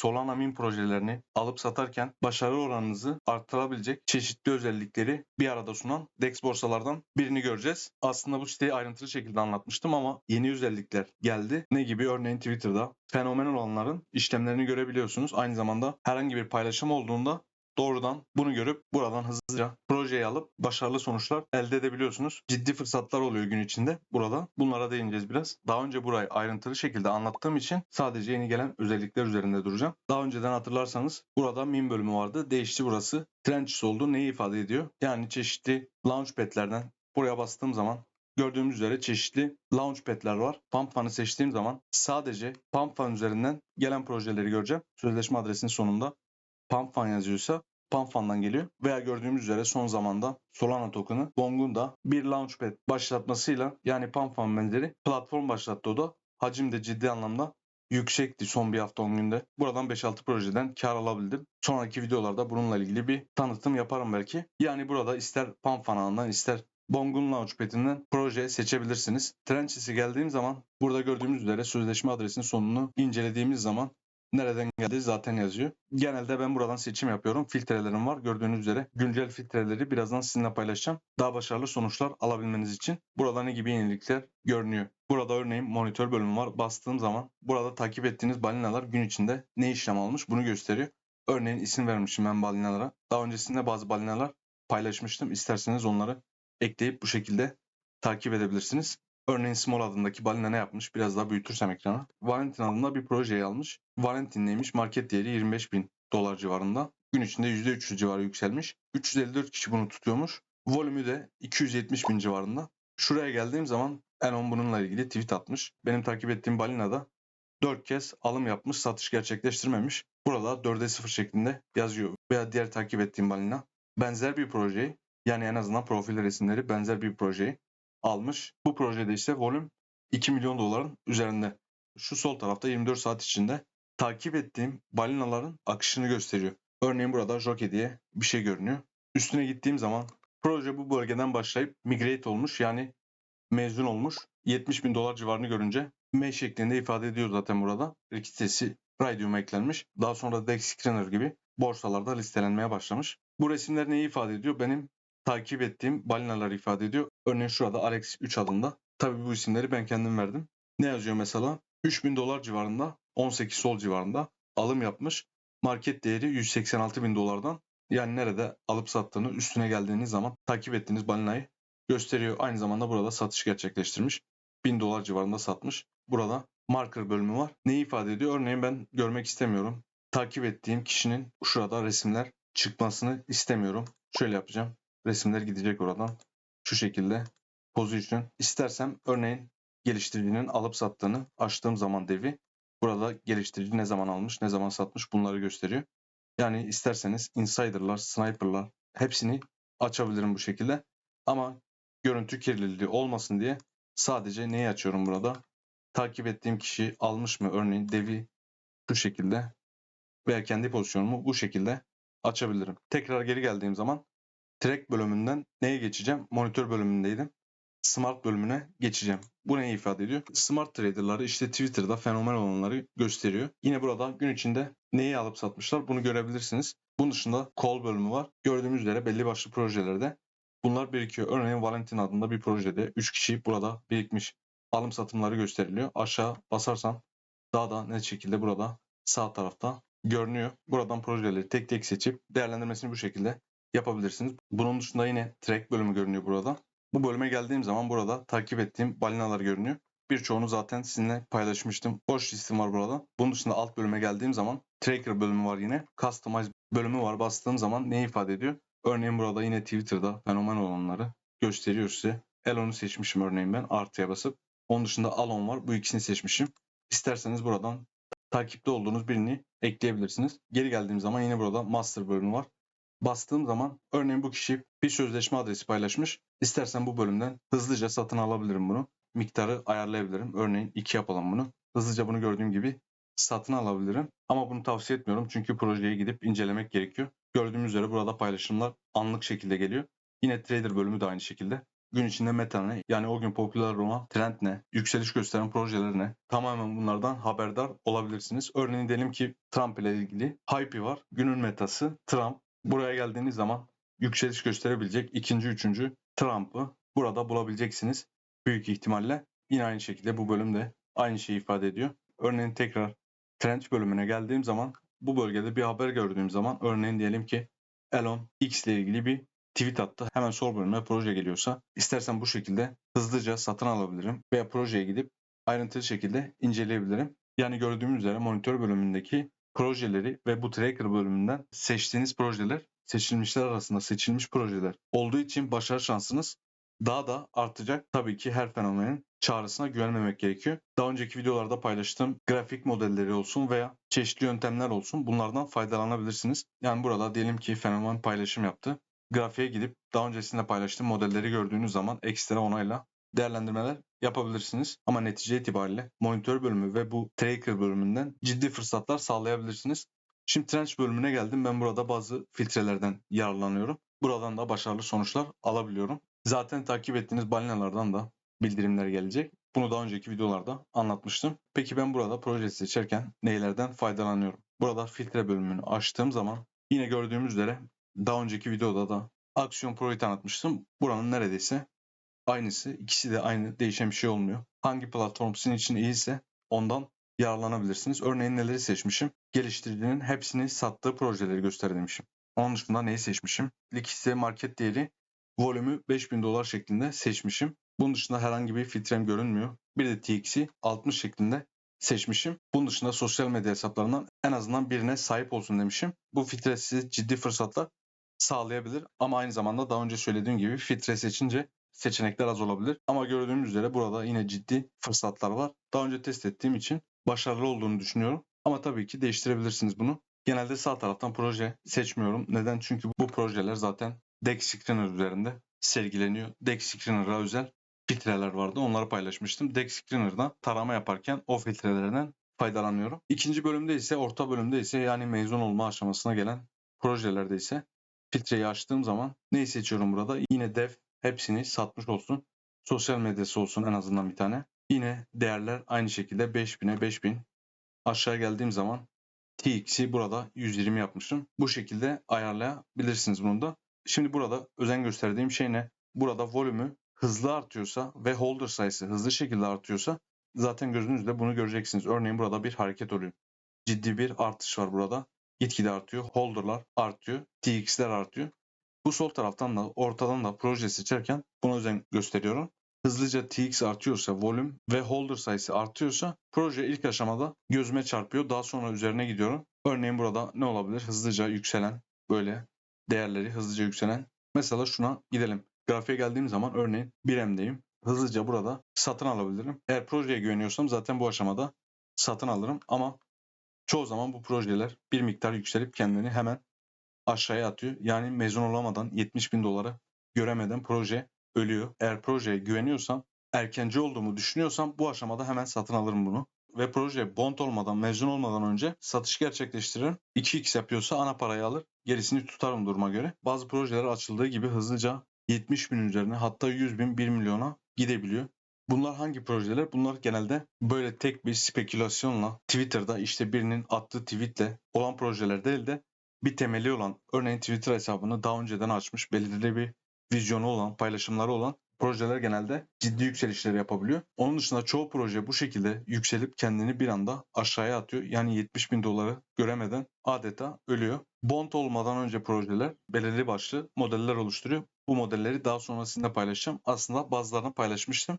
Solana Min projelerini alıp satarken başarı oranınızı arttırabilecek çeşitli özellikleri bir arada sunan DEX borsalardan birini göreceğiz. Aslında bu siteyi ayrıntılı şekilde anlatmıştım ama yeni özellikler geldi. Ne gibi? Örneğin Twitter'da fenomen olanların işlemlerini görebiliyorsunuz. Aynı zamanda herhangi bir paylaşım olduğunda doğrudan bunu görüp buradan hızlıca projeyi alıp başarılı sonuçlar elde edebiliyorsunuz. Ciddi fırsatlar oluyor gün içinde burada. Bunlara değineceğiz biraz. Daha önce burayı ayrıntılı şekilde anlattığım için sadece yeni gelen özellikler üzerinde duracağım. Daha önceden hatırlarsanız burada min bölümü vardı. Değişti burası. Trenches oldu. Neyi ifade ediyor? Yani çeşitli launchpad'lerden buraya bastığım zaman gördüğümüz üzere çeşitli launchpad'ler var. Pumpfun'ı seçtiğim zaman sadece Pumpfun üzerinden gelen projeleri göreceğim. Sözleşme adresinin sonunda Pumpfun yazıyorsa Pumpfun'dan geliyor. Veya gördüğümüz üzere son zamanda Solana token'ı Gong'un da bir launchpad başlatmasıyla yani Pumpfun benzeri platform başlattı o da. Hacim de ciddi anlamda yüksekti son bir hafta 10 günde. Buradan 5-6 projeden kar alabildim. Sonraki videolarda bununla ilgili bir tanıtım yaparım belki. Yani burada ister Pumpfun ağından ister Bong'un Launchpad'inden proje seçebilirsiniz. Trenches'e geldiğim zaman burada gördüğümüz üzere sözleşme adresinin sonunu incelediğimiz zaman nereden geldi zaten yazıyor. Genelde ben buradan seçim yapıyorum. Filtrelerim var. Gördüğünüz üzere güncel filtreleri birazdan sizinle paylaşacağım. Daha başarılı sonuçlar alabilmeniz için. Burada ne gibi yenilikler görünüyor. Burada örneğin monitör bölümü var. Bastığım zaman burada takip ettiğiniz balinalar gün içinde ne işlem almış bunu gösteriyor. Örneğin isim vermişim ben balinalara. Daha öncesinde bazı balinalar paylaşmıştım. İsterseniz onları ekleyip bu şekilde takip edebilirsiniz. Örneğin Small adındaki balina ne yapmış? Biraz daha büyütürsem ekrana. Valentin adında bir projeyi almış. Valentin neymiş? Market değeri 25 bin dolar civarında. Gün içinde %300 civarı yükselmiş. 354 kişi bunu tutuyormuş. Volümü de 270 bin civarında. Şuraya geldiğim zaman Elon bununla ilgili tweet atmış. Benim takip ettiğim balina da 4 kez alım yapmış, satış gerçekleştirmemiş. Burada 4'e 0 şeklinde yazıyor. Veya diğer takip ettiğim balina benzer bir projeyi yani en azından profil resimleri benzer bir projeyi almış. Bu projede ise volüm 2 milyon doların üzerinde. Şu sol tarafta 24 saat içinde takip ettiğim balinaların akışını gösteriyor. Örneğin burada Jockey diye bir şey görünüyor. Üstüne gittiğim zaman proje bu bölgeden başlayıp migrate olmuş yani mezun olmuş. 70 bin dolar civarını görünce M şeklinde ifade ediyor zaten burada. Sitesi Radium'a eklenmiş. Daha sonra Dex Screener gibi borsalarda listelenmeye başlamış. Bu resimler neyi ifade ediyor? Benim takip ettiğim balinalar ifade ediyor. Örneğin şurada Alex 3 adında. Tabii bu isimleri ben kendim verdim. Ne yazıyor mesela? 3000 dolar civarında, 18 sol civarında alım yapmış. Market değeri 186 bin dolardan. Yani nerede alıp sattığını üstüne geldiğiniz zaman takip ettiğiniz balinayı gösteriyor. Aynı zamanda burada satış gerçekleştirmiş. 1000 dolar civarında satmış. Burada marker bölümü var. Neyi ifade ediyor? Örneğin ben görmek istemiyorum. Takip ettiğim kişinin şurada resimler çıkmasını istemiyorum. Şöyle yapacağım. Resimler gidecek oradan. Şu şekilde position. İstersem örneğin geliştiricinin alıp sattığını açtığım zaman devi burada geliştirici ne zaman almış ne zaman satmış bunları gösteriyor. Yani isterseniz insider'lar, sniper'lar hepsini açabilirim bu şekilde. Ama görüntü kirliliği olmasın diye sadece neyi açıyorum burada? Takip ettiğim kişi almış mı örneğin devi şu şekilde veya kendi pozisyonumu bu şekilde açabilirim. Tekrar geri geldiğim zaman track bölümünden neye geçeceğim? Monitör bölümündeydim. Smart bölümüne geçeceğim. Bu neyi ifade ediyor? Smart traderları işte Twitter'da fenomen olanları gösteriyor. Yine burada gün içinde neyi alıp satmışlar bunu görebilirsiniz. Bunun dışında call bölümü var. Gördüğümüz üzere belli başlı projelerde bunlar birikiyor. Örneğin Valentin adında bir projede 3 kişi burada birikmiş alım satımları gösteriliyor. Aşağı basarsam daha da net şekilde burada sağ tarafta görünüyor. Buradan projeleri tek tek seçip değerlendirmesini bu şekilde yapabilirsiniz. Bunun dışında yine track bölümü görünüyor burada. Bu bölüme geldiğim zaman burada takip ettiğim balinalar görünüyor. Birçoğunu zaten sizinle paylaşmıştım. Boş listim var burada. Bunun dışında alt bölüme geldiğim zaman tracker bölümü var yine. Customize bölümü var. Bastığım zaman ne ifade ediyor? Örneğin burada yine Twitter'da fenomen olanları gösteriyor size. Elon'u seçmişim örneğin ben artıya basıp. Onun dışında Alon var. Bu ikisini seçmişim. İsterseniz buradan takipte olduğunuz birini ekleyebilirsiniz. Geri geldiğim zaman yine burada master bölümü var. Bastığım zaman örneğin bu kişi bir sözleşme adresi paylaşmış. İstersen bu bölümden hızlıca satın alabilirim bunu. Miktarı ayarlayabilirim. Örneğin 2 yapalım bunu. Hızlıca bunu gördüğüm gibi satın alabilirim. Ama bunu tavsiye etmiyorum çünkü projeye gidip incelemek gerekiyor. Gördüğümüz üzere burada paylaşımlar anlık şekilde geliyor. Yine trader bölümü de aynı şekilde. gün içinde meta ne, yani o gün popüler olan trend ne, yükseliş gösteren projeler ne, tamamen bunlardan haberdar olabilirsiniz. Örneğin diyelim ki Trump ile ilgili hype'i var. Günün metası Trump. Buraya geldiğiniz zaman yükseliş gösterebilecek ikinci, üçüncü Trump'ı burada bulabileceksiniz. Büyük ihtimalle yine aynı şekilde bu bölümde aynı şeyi ifade ediyor. Örneğin tekrar trend bölümüne geldiğim zaman bu bölgede bir haber gördüğüm zaman örneğin diyelim ki Elon X ile ilgili bir tweet attı. Hemen sol bölüme proje geliyorsa istersen bu şekilde hızlıca satın alabilirim veya projeye gidip ayrıntılı şekilde inceleyebilirim. Yani gördüğümüz üzere monitör bölümündeki projeleri ve bu tracker bölümünden seçtiğiniz projeler seçilmişler arasında seçilmiş projeler olduğu için başarı şansınız daha da artacak. Tabii ki her fenomenin çağrısına güvenmemek gerekiyor. Daha önceki videolarda paylaştığım grafik modelleri olsun veya çeşitli yöntemler olsun bunlardan faydalanabilirsiniz. Yani burada diyelim ki fenomen paylaşım yaptı. Grafiğe gidip daha öncesinde paylaştığım modelleri gördüğünüz zaman ekstra onayla değerlendirmeler yapabilirsiniz. Ama netice itibariyle monitör bölümü ve bu tracker bölümünden ciddi fırsatlar sağlayabilirsiniz. Şimdi Trench bölümüne geldim. Ben burada bazı filtrelerden yararlanıyorum. Buradan da başarılı sonuçlar alabiliyorum. Zaten takip ettiğiniz balinalardan da bildirimler gelecek. Bunu daha önceki videolarda anlatmıştım. Peki ben burada proje seçerken neylerden faydalanıyorum? Burada filtre bölümünü açtığım zaman yine gördüğümüz üzere daha önceki videoda da aksiyon projeyi tanıtmıştım. Buranın neredeyse aynısı. İkisi de aynı. Değişen bir şey olmuyor. Hangi platform sizin için iyiyse ondan yararlanabilirsiniz. Örneğin neleri seçmişim? Geliştiricinin hepsini sattığı projeleri göster demişim. Onun dışında neyi seçmişim? Likidite market değeri volümü 5000 dolar şeklinde seçmişim. Bunun dışında herhangi bir filtrem görünmüyor. Bir de TX'i 60 şeklinde seçmişim. Bunun dışında sosyal medya hesaplarından en azından birine sahip olsun demişim. Bu filtre size ciddi fırsatlar sağlayabilir ama aynı zamanda daha önce söylediğim gibi filtre seçince seçenekler az olabilir. Ama gördüğünüz üzere burada yine ciddi fırsatlar var. Daha önce test ettiğim için başarılı olduğunu düşünüyorum. Ama tabii ki değiştirebilirsiniz bunu. Genelde sağ taraftan proje seçmiyorum. Neden? Çünkü bu projeler zaten Deck Screener üzerinde sergileniyor. Deck Screener'a özel filtreler vardı. Onları paylaşmıştım. Deck Screener'dan tarama yaparken o filtrelerden faydalanıyorum. İkinci bölümde ise orta bölümde ise yani mezun olma aşamasına gelen projelerde ise filtreyi açtığım zaman neyi seçiyorum burada? Yine dev hepsini satmış olsun. Sosyal medyası olsun en azından bir tane. Yine değerler aynı şekilde 5000'e 5000. Aşağı geldiğim zaman TX'i burada 120 yapmışım. Bu şekilde ayarlayabilirsiniz bunu da. Şimdi burada özen gösterdiğim şey ne? Burada volümü hızlı artıyorsa ve holder sayısı hızlı şekilde artıyorsa zaten gözünüzle bunu göreceksiniz. Örneğin burada bir hareket oluyor. Ciddi bir artış var burada. Gitgide artıyor. Holder'lar artıyor. TX'ler artıyor. Bu sol taraftan da ortadan da proje seçerken buna özen gösteriyorum. Hızlıca TX artıyorsa, volüm ve holder sayısı artıyorsa proje ilk aşamada gözüme çarpıyor. Daha sonra üzerine gidiyorum. Örneğin burada ne olabilir? Hızlıca yükselen böyle değerleri hızlıca yükselen. Mesela şuna gidelim. Grafiğe geldiğim zaman örneğin 1M'deyim. Hızlıca burada satın alabilirim. Eğer projeye güveniyorsam zaten bu aşamada satın alırım ama çoğu zaman bu projeler bir miktar yükselip kendini hemen aşağıya atıyor. Yani mezun olamadan 70 bin doları göremeden proje ölüyor. Eğer projeye güveniyorsam, erkenci olduğumu düşünüyorsam bu aşamada hemen satın alırım bunu. Ve proje bond olmadan, mezun olmadan önce satış gerçekleştiririm. 2x yapıyorsa ana parayı alır. Gerisini tutarım duruma göre. Bazı projeler açıldığı gibi hızlıca 70 bin üzerine hatta 100 bin 1 milyona gidebiliyor. Bunlar hangi projeler? Bunlar genelde böyle tek bir spekülasyonla Twitter'da işte birinin attığı tweetle olan projeler değil de bir temeli olan örneğin Twitter hesabını daha önceden açmış belirli bir vizyonu olan, paylaşımları olan projeler genelde ciddi yükselişler yapabiliyor. Onun dışında çoğu proje bu şekilde yükselip kendini bir anda aşağıya atıyor. Yani 70 bin doları göremeden adeta ölüyor. Bond olmadan önce projeler belirli başlı modeller oluşturuyor. Bu modelleri daha sonra sizinle paylaşacağım. Aslında bazılarını paylaşmıştım.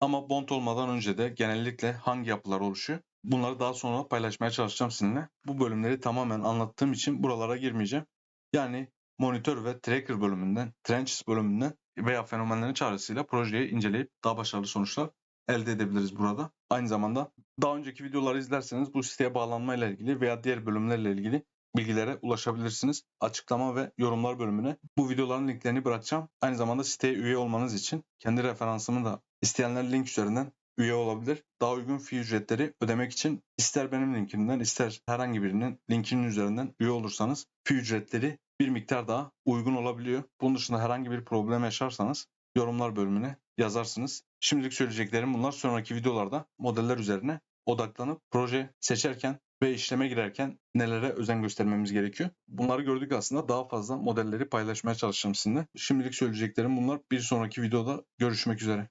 Ama bond olmadan önce de genellikle hangi yapılar oluşuyor? Bunları daha sonra paylaşmaya çalışacağım sizinle. Bu bölümleri tamamen anlattığım için buralara girmeyeceğim. Yani monitör ve tracker bölümünden, trenches bölümünden veya fenomenlerin çağrısıyla projeyi inceleyip daha başarılı sonuçlar elde edebiliriz burada. Aynı zamanda daha önceki videoları izlerseniz bu siteye bağlanma ile ilgili veya diğer bölümlerle ilgili bilgilere ulaşabilirsiniz. Açıklama ve yorumlar bölümüne bu videoların linklerini bırakacağım. Aynı zamanda siteye üye olmanız için kendi referansımı da isteyenler link üzerinden üye olabilir. Daha uygun fee ücretleri ödemek için ister benim linkimden ister herhangi birinin linkinin üzerinden üye olursanız fee ücretleri bir miktar daha uygun olabiliyor. Bunun dışında herhangi bir problem yaşarsanız yorumlar bölümüne yazarsınız. Şimdilik söyleyeceklerim bunlar. Sonraki videolarda modeller üzerine odaklanıp proje seçerken ve işleme girerken nelere özen göstermemiz gerekiyor. Bunları gördük aslında daha fazla modelleri paylaşmaya çalışacağım sizinle. Şimdilik söyleyeceklerim bunlar. Bir sonraki videoda görüşmek üzere.